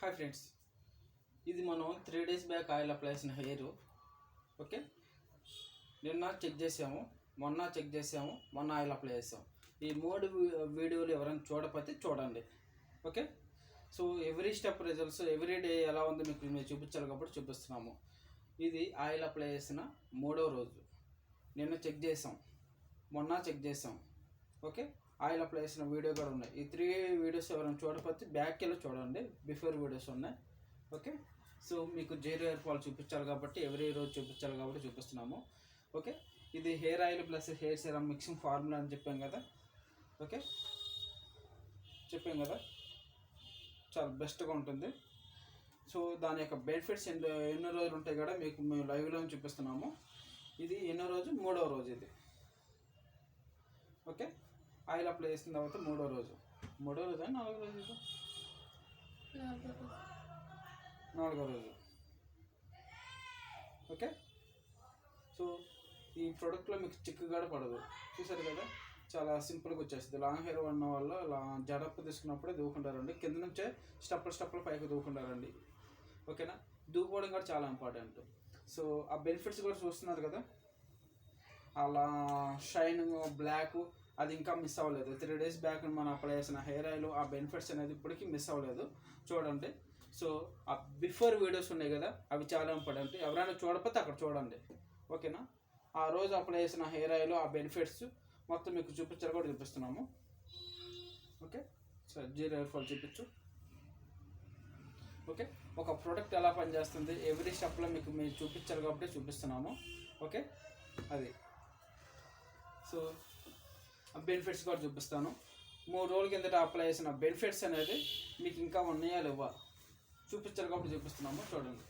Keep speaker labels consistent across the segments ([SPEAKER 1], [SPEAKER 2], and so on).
[SPEAKER 1] Hi friends ఇది మనం three days back oil apply చేసిన హెయిర్ ఓకే నిన్న చెక్ చేసాము. మొన్న చెక్ చేసాము. మొన్న ఆయిల్ అప్లై చేసాము. ఈ మూడు వీడియోలు ఎవరైనా చూడకపోతే చూడండి. Okay so every step results every day ఎలా ఉందో మీకు మేము చూపించాలి కాబట్టి చూపిస్తున్నాము. ఇది ఆయిల్ అప్లై చేసిన మూడో రోజు. నిన్న చెక్ చేసాం. మొన్న చెక్ చేసాం. ఓకే ఆయిల్ అప్లై చేసిన వీడియో కూడా ఉన్నాయి. ఈ త్రీ వీడియోస్ ఎవరైనా చూడకపోతే బ్యాక్ వెళ్ళి చూడండి. బిఫోర్ వీడియోస్ ఉన్నాయి. ఓకే సో మీకు జీరో హెయిర్ ఫాల్ చూపించాలి కాబట్టి ఎవరీ రోజు చూపించాలి కాబట్టి చూపిస్తున్నాము. ఓకే ఇది hair oil plus hair serum mixing formula అని చెప్పాం కదా. ఓకే చెప్పాం కదా? చాలా బెస్ట్గా ఉంటుంది. సో దాని యొక్క బెనిఫిట్స్ ఎన్నో ఎన్నో రోజులు ఉంటాయి కూడా మీకు మేము లైవ్లో చూపిస్తున్నాము. ఇది ఎన్నో రోజు? మూడవ రోజు ఇది. ఓకే ఆయిల్ అప్లై చేసిన తర్వాత మూడో రోజు. మూడో రోజు? నాలుగో రోజు నాలుగో రోజు. ఓకే? సో ఈ ప్రోడక్ట్లో మీకు చిక్కు కూడా పడదు. చూసారు కదా? చాలా సింపుల్గా వచ్చేస్తుంది. లాంగ్ హెయిర్ ఉన్న వాళ్ళు జడప్పు తీసుకున్నప్పుడే దూకుంటారండి. కింద నుంచే స్టెప్పులు స్టెప్పులు పైకి దూకుంటారండి. ఓకేనా? దూకోవడం కూడా చాలా ఇంపార్టెంట్ సో ఆ బెనిఫిట్స్ కూడా చూస్తున్నారు కదా? అలా షైనింగ్ బ్లాక్ అది ఇంకా మిస్ అవ్వలేదు. త్రీ డేస్ బ్యాక్ మనం అప్లై చేసిన హెయిర్ ఆయిల్ ఆ బెనిఫిట్స్ అనేది ఇప్పటికీ మిస్ అవ్వలేదు. చూడండి. సో ఆ బిఫోర్ వీడియోస్ ఉన్నాయి కదా అవి చాలా ఇంపార్టెంట్ ఎవరైనా చూడకపోతే అక్కడ చూడండి. ఓకేనా ఆ రోజు అప్లై చేసిన హెయిర్ ఆయిల్ ఆ బెనిఫిట్స్ మొత్తం మీకు చూపించారు కూడా చూపిస్తున్నాము. ఓకే సరే జీరో హెయిర్ ఫాల్ చూపించు. ఓకే ఒక ప్రోడక్ట్ ఎలా పనిచేస్తుంది? ఎవ్రీ స్టెప్లో మీకు మీరు చూపించారు కాబట్టి చూపిస్తున్నాము. ఓకే అది. సో బెనిఫిట్స్ కూడా చూపిస్తాను. మూడు రోజుల కిందట అప్లై చేసిన బెనిఫిట్స్ అనేది మీకు ఇంకా ఉన్నాయా లేవా చూపించారు కాబట్టి చూపిస్తున్నాము చూడండి.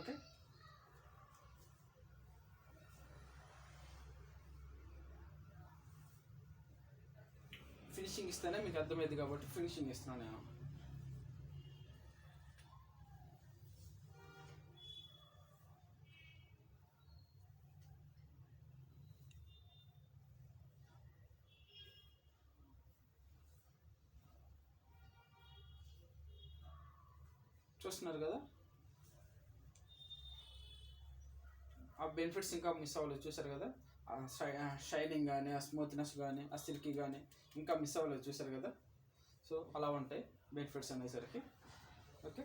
[SPEAKER 1] ఓకే? ఫినిషింగ్ ఇస్తేనే మీకు అర్థమైంది కాబట్టి ఫినిషింగ్ ఇస్తున్నాను నేను. చూస్తున్నారు కదా. ఆ బెనిఫిట్స్ ఇంకా మిస్ అవ్వలేదు చూసారు కదా? ఆ షైనింగ్ కానీ ఆ స్మూత్నెస్ కానీ ఆ సిల్కీ కానీ ఇంకా మిస్ అవ్వలేదు చూసారు కదా? సో అలా ఉంటాయి బెనిఫిట్స్ అనేసరికి. ఓకే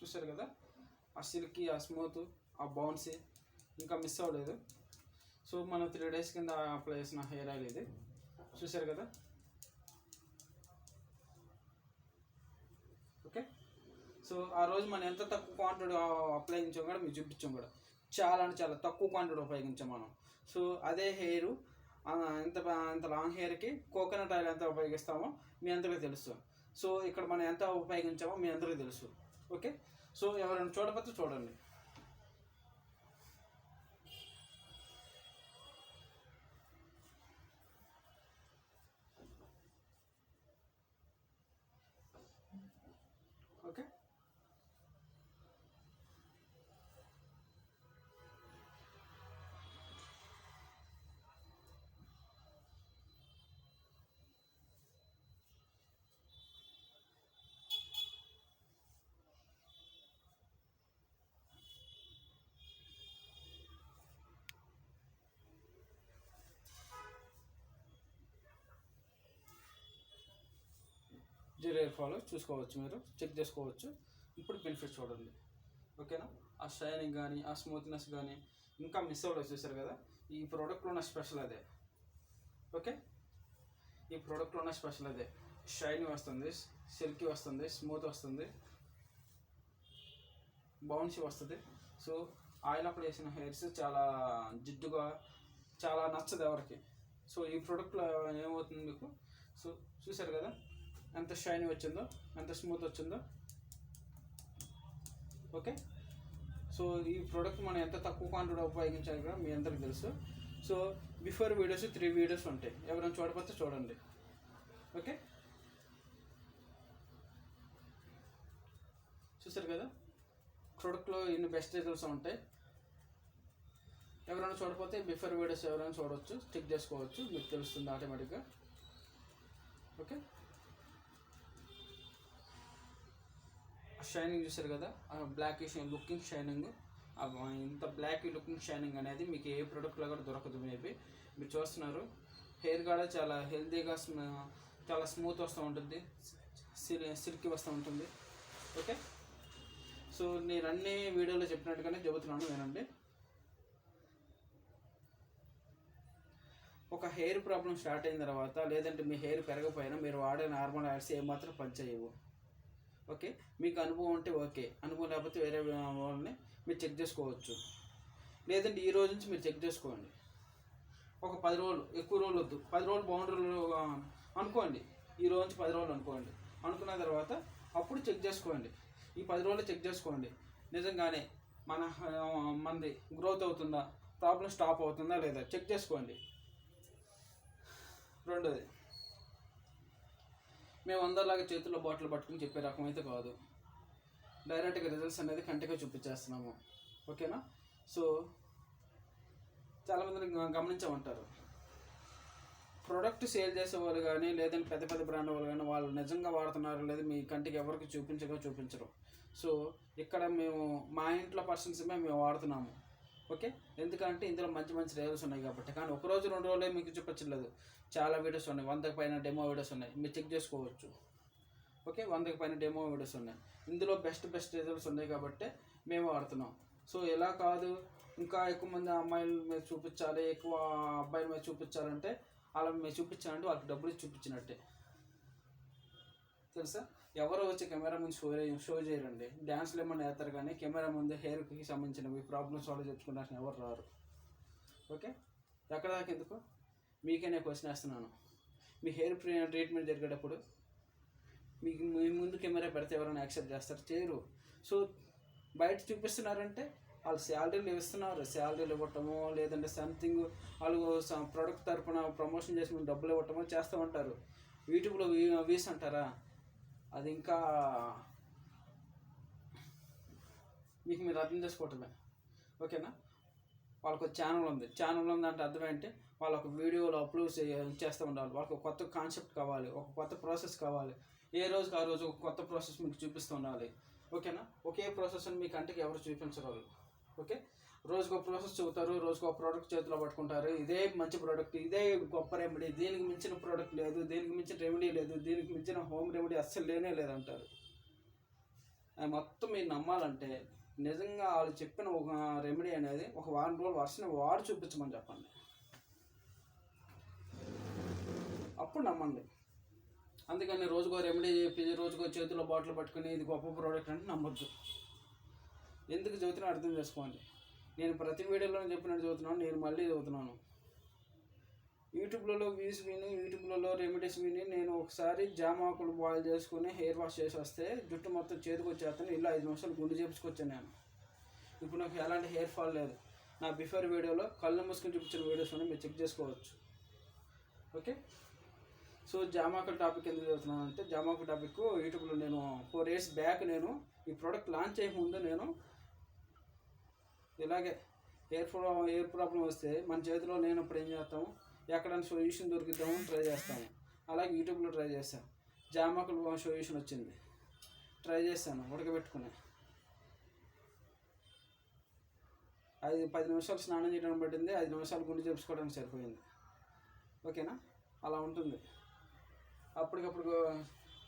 [SPEAKER 1] చూసారు కదా? ఆ సిల్కీ ఆ స్మూత్ ఆ బౌన్సీ ఇంకా మిస్ అవ్వలేదు. సో మనం త్రీ డేస్ కింద అప్లై చేసిన హెయిర్ ఆయిల్ ఇది. చూసారు కదా? ఓకే సో ఆ రోజు మనం ఎంత తక్కువ క్వాంటిటీ అప్లై చేయించాం కూడా మీకు చూపించాం కూడా. చాలా అంటే చాలా తక్కువ క్వాంటిటీ ఉపయోగించాం మనం. సో అదే హెయిర్ ఎంత ఎంత లాంగ్ హెయిర్కి కోకోనట్ ఆయిల్ ఎంత ఉపయోగిస్తామో మీ అందరికీ తెలుసు. సో ఇక్కడ మనం ఎంత ఉపయోగించామో మీ అందరికీ తెలుసు. ఓకే సో ఎవరైనా చూడకపోతే చూడండి. ఓకే జీరో ఇయర్ ఫాలో చూసుకోవచ్చు మీరు చెక్ చేసుకోవచ్చు. ఇప్పుడు బెనిఫిట్ చూడండి. ఓకేనా ఆ షైనింగ్ కానీ ఆ స్మూత్నెస్ కానీ ఇంకా మిస్ అవ్వడం చూసారు కదా? ఈ ప్రోడక్ట్లో ఉన్న స్పెషల్ అదే. ఓకే ఈ ప్రోడక్ట్లో ఉన్న స్పెషల్ అదే. షైనీ వస్తుంది సిల్కీ వస్తుంది స్మూత్ వస్తుంది. బౌన్సీ వస్తుంది. సో ఆయిల్ అప్లై చేసిన హెయిర్స్ చాలా జిడ్డుగా చాలా నచ్చదు ఎవరికి. సో ఈ ప్రోడక్ట్లో ఏమవుతుంది మీకు? సో చూసారు కదా? ఎంత షైనీ వచ్చిందో ఎంత స్మూత్ వచ్చిందో. ఓకే? సో ఈ ప్రోడక్ట్ మనం ఎంత తక్కువ క్వాంటిటీ ఉపయోగించాలి కూడా మీ అందరికి తెలుసు. So before videos three videos ఉంటాయి. ఎవరైనా చూడకపోతే చూడండి. ఓకే? చూసారు కదా? ప్రొడక్ట్లో ఇన్ని బెస్ట్ రిజల్ట్స్ ఉంటాయి. ఎవరైనా చూడకపోతే బిఫోర్ వీడియోస్ ఎవరైనా చూడవచ్చు చెక్ చేసుకోవచ్చు. మీకు తెలుస్తుంది ఆటోమేటిక్గా. ఓకే? షైనింగ్ చూసారు కదా? బ్లాక్ లుకింగ్ షైనింగ్ ఇంత బ్లాక్ లుకింగ్ షైనింగ్ అనేది మీకు ఏ ప్రోడక్ట్లో కూడా దొరకదు మేబీ మీరు చూస్తున్నారు. హెయిర్ కూడా చాలా హెల్తీగా చాలా స్మూత్ వస్తూ ఉంటుంది. సిల్కీ వస్తూ ఉంటుంది. ఓకే సో నేను అన్ని వీడియోలో చెప్పినట్టుగానే చెబుతున్నాను వినండి. ఒక హెయిర్ ప్రాబ్లం స్టార్ట్ అయిన తర్వాత లేదంటే మీ హెయిర్ పెరగపోయినా మీరు వాడే నార్మల్ ఆయిల్స్ ఏమాత్రం పనిచేయవు. ఓకే? మీకు అనుభవం ఉంటే ఓకే. అనుభవం లేకపోతే వేరే వాళ్ళని మీరు చెక్ చేసుకోవచ్చు. లేదంటే ఈ రోజు నుంచి మీరు చెక్ చేసుకోండి. ఒక పది రోజులు ఎక్కువ రోజులు వద్దు. పది రోజులు బౌండరీలు అనుకోండి. ఈ రోజు నుంచి పది రోజులు అనుకోండి. అనుకున్న తర్వాత అప్పుడు చెక్ చేసుకోండి. ఈ పది రోజులు చెక్ చేసుకోండి. నిజంగానే మన మంది మనది గ్రోత్ అవుతుందా? ప్రాబ్లం స్టాప్ అవుతుందా లేదా? చెక్ చేసుకోండి. రెండోది. మేము అందరిలాగా చేతుల్లో బాటిల్ పట్టుకుని చెప్పే రకం అయితే కాదు. డైరెక్ట్గా రిజల్ట్స్ అనేది కంటిగా చూపించేస్తున్నాము. ఓకేనా సో చాలామందిని గమనించమంటారు. ప్రొడక్ట్ ప్రోడక్ట్ సేల్ చేసే వాళ్ళు కానీ లేదంటే పెద్ద పెద్ద బ్రాండ్ వాళ్ళు కానీ వాళ్ళు నిజంగా వాడుతున్నారు లేదా మీ కంటికి ఎవరికి చూపించగా చూపించరు. సో ఇక్కడ మేము మా ఇంట్లో పర్సన్స్మే మేము వాడుతున్నాము. ఓకే? ఎందుకంటే ఇందులో మంచి మంచి రిజల్ట్స్ ఉన్నాయి కాబట్టి. కానీ ఒక రోజు రెండు రోజులే మీకు చూపించలేదు చాలా వీడియోస్ ఉన్నాయి. వందకి పైన డెమో వీడియోస్ ఉన్నాయి. మీరు చెక్ చేసుకోవచ్చు. ఓకే? వందకి పైన డెమో వీడియోస్ ఉన్నాయి. ఇందులో బెస్ట్ బెస్ట్ రిజల్ట్స్ ఉన్నాయి కాబట్టి మేము వాడుతున్నాం. సో ఎలా కాదు? ఇంకా ఎక్కువ మంది అమ్మాయిల మీద చూపించాలి ఎక్కువ అబ్బాయిల మీద చూపించాలంటే అలా మేము చూపించాలంటే వాళ్ళకి డబ్బులు చూపించినట్టే. తెలుసా? ఎవరు వచ్చి కెమెరా ముందు షో షో చేయరండి. డ్యాన్స్లు ఏమన్నా వేస్తారు కానీ కెమెరా ముందు హెయిర్కి సంబంధించినవి ప్రాబ్లమ్స్ వాళ్ళు చెప్పుకుంటారు ఎవరు రారు. ఓకే? ఎక్కడ దాకా ఎందుకు? మీకే నేను క్వశ్చన్ వేస్తున్నాను. మీ హెయిర్ ట్రీట్మెంట్ జరిగేటప్పుడు మీకు మీ ముందు కెమెరా పెడితే ఎవరైనా యాక్సెప్ట్ చేస్తారు? చేయరు. సో బయట చూపిస్తున్నారంటే వాళ్ళు శాలరీలు ఇస్తున్నారు. శాలరీలు ఇవ్వటమో లేదంటే సంథింగ్ వాళ్ళు ప్రోడక్ట్ తరపున ప్రమోషన్ చేసి మేము డబ్బులు ఇవ్వటమో చేస్తూ ఉంటారు. యూట్యూబ్లో వీస్ అంటారా? అది ఇంకా మీకు మీరు అర్థం చేసుకోవటమే. ఓకేనా? వాళ్ళకు ఒక ఛానల్ ఉంది. ఛానల్ ఉంది అంటే అర్థం ఏంటి వాళ్ళు ఒక వీడియోలో అప్లోడ్ చేస్తూ ఉండాలి. వాళ్ళకి ఒక కొత్త కాన్సెప్ట్ కావాలి. ఒక కొత్త ప్రాసెస్ కావాలి. ఏ రోజుకి ఆ రోజు ఒక కొత్త ప్రాసెస్ మీకు చూపిస్తూ ఉండాలి. ఓకేనా? ఒకే ప్రాసెస్ని మీ కంటికి ఎవరు చూపించరు వాళ్ళు. ఓకే? రోజుకో ప్రాసెస్ చెబుతారు రోజుకో ప్రోడక్ట్ చేతిలో పట్టుకుంటారు. ఇదే మంచి ప్రోడక్ట్ ఇదే గొప్ప రెమెడీ దీనికి మించిన ప్రోడక్ట్ లేదు దీనికి మించిన రెమెడీ లేదు దీనికి మించిన హోమ్ రెమెడీ అస్సలు లేనే లేదంటారు. అది మొత్తం మీరు నమ్మాలంటే నిజంగా వాళ్ళు చెప్పిన ఒక రెమెడీ అనేది ఒక వారం రోజులు వర్షం వాడు చూపించమని చెప్పండి. అప్పుడు నమ్మండి. అందుకని రోజుకో రెమెడీ చెప్పి రోజుకో చేతిలో బాటిల్ పట్టుకుని ఇది గొప్ప ప్రోడక్ట్ అంటే నమ్మొద్దు. ఎందుకు చదువుతున్నా అర్థం చేసుకోండి. నేను ప్రతి వీడియోలో చెప్పినట్టు చదువుతున్నాను నేను మళ్ళీ చదువుతున్నాను. యూట్యూబ్లలో వ్యూస్ విని యూట్యూబ్లలో రెమెడీస్ విని నేను ఒకసారి జామాకులు బాయిల్ చేసుకుని హెయిర్ వాష్ చేసి వస్తే జుట్టు మొత్తం చేతికి వచ్చేస్తాను ఇలా ఐదు నిమిషాలు గుండు చేపించుకొచ్చాను నేను. ఇప్పుడు నాకు ఎలాంటి హెయిర్ ఫాల్ లేదు. నా బిఫోర్ వీడియోలో కళ్ళు మూసుకుని చూపించిన వీడియోస్ ఉన్నాయి మీరు చెక్ చేసుకోవచ్చు. ఓకే సో జామాకుల టాపిక్ ఎందుకు చదువుతున్నాను అంటే జామాకుల టాపిక్ యూట్యూబ్లో నేను ఫోర్ ఇయర్స్ బ్యాక్ నేను ఈ ప్రోడక్ట్ లాంచ్ చేయకముందు నేను ఇలాగే ఎయిర్ ప్రాబ్లం ఎయిర్ ప్రాబ్లం వస్తే మన చేతిలో లేనప్పుడు ఏం చేస్తాము ఎక్కడైనా సొల్యూషన్ దొరికిద్దాము ట్రై చేస్తాము అలాగే యూట్యూబ్లో ట్రై చేస్తాను జామకులు సొల్యూషన్ వచ్చింది. ట్రై చేస్తాను ఉడకబెట్టుకుని. ఐదు పది నిమిషాలు స్నానం చేయడం పట్టింది. ఐదు నిమిషాలు గుండె చేపించుకోవడానికి సరిపోయింది. ఓకేనా? అలా ఉంటుంది. అప్పటికప్పుడు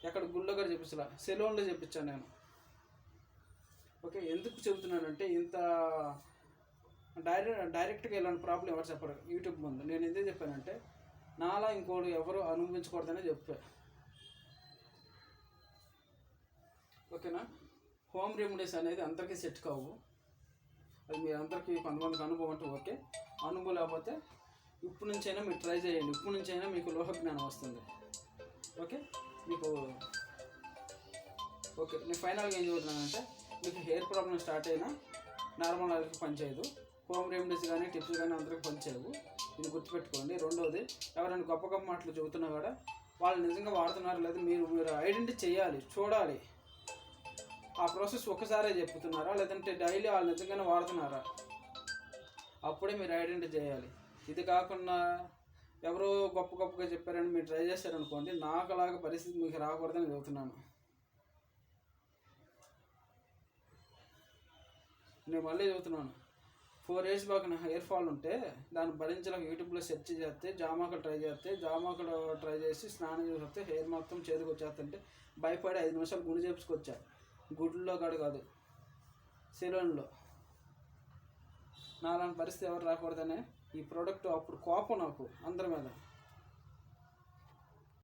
[SPEAKER 1] ఎక్కడ గుళ్ళో కూడా చెప్పించలా. సెలూన్లో చెప్పించాను నేను. ఓకే ఎందుకు చెబుతున్నానంటే ఇంత డైరెక్ట్ డైరెక్ట్గా ఇలాంటి ప్రాబ్లం ఎవరు చెప్పరు. యూట్యూబ్ ముందు నేను ఎందుకు చెప్పానంటే నాలా ఇంకోటి ఎవరు అనుభవించకూడదనే చెప్పా. ఓకేనా? హోమ్ రెమెడీస్ అనేది అందరికీ సెట్ కావు. అది మీ అందరికీ కొంతమందికి అనుభవం అంటే ఓకే. అనుభవం లేకపోతే ఇప్పుడు నుంచైనా మీరు ట్రై చేయండి. ఇప్పుడు నుంచైనా మీకు లోహ జ్ఞానం వస్తుంది. ఓకే? మీకు ఓకే నేను ఫైనల్గా ఏం చూస్తున్నానంటే మీకు హెయిర్ ప్రాబ్లం స్టార్ట్ అయినా నార్మల్ వాళ్ళకి పనిచేయదు. హోమ్ రెమెడీస్ కానీ టిప్స్ కానీ అందరికీ పనిచేయవు. ఇది గుర్తుపెట్టుకోండి. రెండవది ఎవరైనా గొప్ప గొప్ప మాటలు చెబుతున్నా కూడా వాళ్ళు నిజంగా వాడుతున్నారు లేదా మీరు మీరు ఐడెంటిటీ చేయాలి చూడాలి. ఆ ప్రాసెస్ ఒకసారే చెప్తున్నారా? లేదంటే డైలీ వాళ్ళు నిజంగానే వాడుతున్నారా? అప్పుడే మీరు ఐడెంటిటీ చేయాలి. ఇది కాకుండా ఎవరో గొప్ప గొప్పగా చెప్పారని మీరు ట్రై చేశారనుకోండి నాకు అలాగ పరిస్థితి మీకు రాకూడదని చెబుతున్నాను. నేను మళ్ళీ చదువుతున్నాను. ఫోర్ ఇయర్స్ బ్యాక్ నా హెయిర్ ఫాల్ ఉంటే దాన్ని భరించలేక యూట్యూబ్లో సెర్చ్ చేస్తే జామాకులు ట్రై చేస్తే జామాకులు ట్రై చేసి స్నానం చేసి వస్తే హెయిర్ మొత్తం చేతికి వచ్చేస్తుంటే భయపడి ఐదు నిమిషాలు గుడి చేపించుకొచ్చా గుడిలో కాడు కాదు. సెలూన్లో. నాలాంటి పరిస్థితి ఎవరు రాకూడదనే ఈ ప్రోడక్ట్ అప్పుడు కోపం నాకు అందరి మీద.